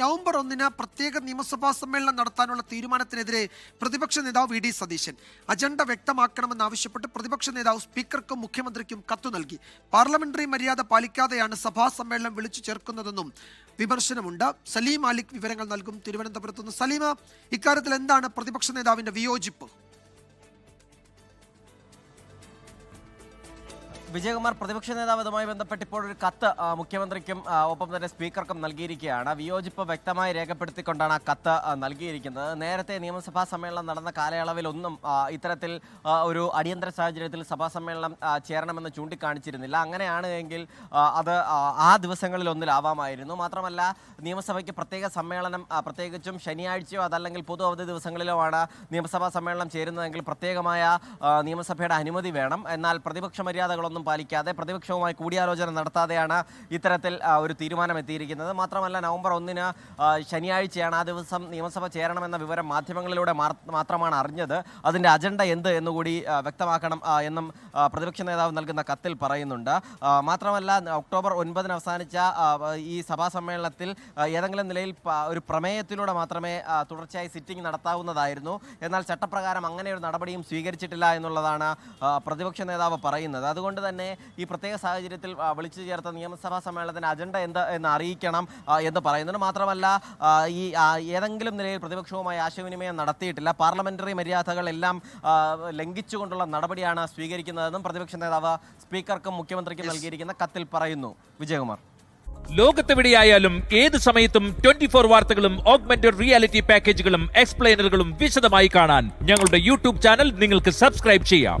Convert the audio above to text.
November ഒന്നിന് പ്രത്യേക നിയമസഭാ സമ്മേളനം നടത്താനുള്ള തീരുമാനത്തിനെതിരെ പ്രതിപക്ഷ നേതാവ് വി ഡി സതീശൻ. അജണ്ട വ്യക്തമാക്കണമെന്നാവശ്യപ്പെട്ട് പ്രതിപക്ഷ നേതാവ് സ്പീക്കർക്കും മുഖ്യമന്ത്രിക്കും കത്തു നൽകി. പാർലമെന്ററി മര്യാദ പാലിക്കാതെയാണ് സഭാ സമ്മേളനം വിളിച്ചു ചേർക്കുന്നതെന്നും വിമർശനമുണ്ട്. സലീം മാലിക് വിവരങ്ങൾ നൽകും തിരുവനന്തപുരത്തുനിന്ന്. സലീമ ഇക്കാര്യത്തിൽ എന്താണ് പ്രതിപക്ഷ നേതാവിന്റെ വിയോജിപ്പ്? വിജയകുമാർ പ്രതിപക്ഷ നേതാവ് ഇതുമായി ബന്ധപ്പെട്ട് ഇപ്പോൾ ഒരു കത്ത് മുഖ്യമന്ത്രിക്കും ഒപ്പം തന്നെ സ്പീക്കർക്കും നൽകിയിരിക്കുകയാണ്. വിയോജിപ്പ് വ്യക്തമായി രേഖപ്പെടുത്തിക്കൊണ്ടാണ് ആ കത്ത് നൽകിയിരിക്കുന്നത്. നേരത്തെ നിയമസഭാ സമ്മേളനം നടന്ന കാലയളവിലൊന്നും ഇത്തരത്തിൽ ഒരു അടിയന്തര സാഹചര്യത്തിൽ സഭാ സമ്മേളനം ചേരണമെന്ന് ചൂണ്ടിക്കാണിച്ചിരുന്നില്ല. അങ്ങനെയാണ് എങ്കിൽ അത് ആ ദിവസങ്ങളിൽ ഒന്നിലാവാമായിരുന്നു. മാത്രമല്ല നിയമസഭയ്ക്ക് പ്രത്യേക സമ്മേളനം പ്രത്യേകിച്ചും ശനിയാഴ്ചയോ അതല്ലെങ്കിൽ പൊതു അവധി ദിവസങ്ങളിലോ ആണ് നിയമസഭാ സമ്മേളനം ചേരുന്നതെങ്കിൽ പ്രത്യേകമായ നിയമസഭയുടെ അനുമതി വേണം. എന്നാൽ പ്രതിപക്ഷ മര്യാദകളൊന്നും പാലിക്കാതെ പ്രതിപക്ഷവുമായി കൂടിയാലോചന നടത്താതെയാണ് ഇത്തരത്തിൽ ഒരു തീരുമാനം എത്തിയിരിക്കുന്നത് മാത്രമല്ല നവംബർ ഒന്നിന് ശനിയാഴ്ചയാണ് ആ ദിവസം നിയമസഭ ചേരണമെന്ന വിവരം മാധ്യമങ്ങളിലൂടെ മാത്രമാണ് അറിഞ്ഞത്. അതിന്റെ അജണ്ട എന്ത് എന്നുകൂടി വ്യക്തമാക്കണം എന്നും പ്രതിപക്ഷ നേതാവ് നൽകുന്ന കത്തിൽ പറയുന്നുണ്ട്. മാത്രമല്ല ഒക്ടോബർ ഒൻപതിന് അവസാനിച്ച ഈ സഭാ സമ്മേളനത്തിൽ ഏതെങ്കിലും നിലയിൽ ഒരു പ്രമേയത്തിലൂടെ മാത്രമേ തുടർച്ചയായി സിറ്റിംഗ് നടത്താവുന്നതായിരുന്നു. എന്നാൽ ചട്ടപ്രകാരം അങ്ങനെ ഒരു നടപടിയും സ്വീകരിച്ചിട്ടില്ല എന്നുള്ളതാണ് പ്രതിപക്ഷ നേതാവ് പറയുന്നത്. അതുകൊണ്ട് തന്നെ ഈ പ്രത്യേക സാഹചര്യത്തിൽ വിളിച്ചു ചേർത്ത നിയമസഭാ സമ്മേളനത്തിന് അജണ്ട എന്ത് എന്ന് അറിയിക്കണം എന്ന് പറയുന്നുണ്ട് മാത്രമല്ല ഈ ഏതെങ്കിലും നിലയിൽ പ്രതിപക്ഷവുമായി ആശയവിനിമയം നടത്തിയിട്ടില്ല പാർലമെന്ററി മര്യാദകൾ എല്ലാം ലംഘിച്ചുകൊണ്ടുള്ള നടപടിയാണ് സ്വീകരിക്കുന്നതെന്നും പ്രതിപക്ഷ നേതാവ് സ്പീക്കർക്കും മുഖ്യമന്ത്രിക്കും നൽകിയിരിക്കുന്ന കത്തിൽ പറയുന്നു. വിജയകുമാർ. ലോകത്തെവിടെയായാലും ഏത് സമയത്തും ട്വന്റി ഫോർ വാർത്തകളും ഓഗ്മെന്റഡ് റിയാലിറ്റി പാക്കേജുകളും എക്സ്പ്ലെയിനറുകളും വിശദമായി കാണാൻ ഞങ്ങളുടെ യൂട്യൂബ് ചാനൽ നിങ്ങൾക്ക് സബ്സ്ക്രൈബ് ചെയ്യാം.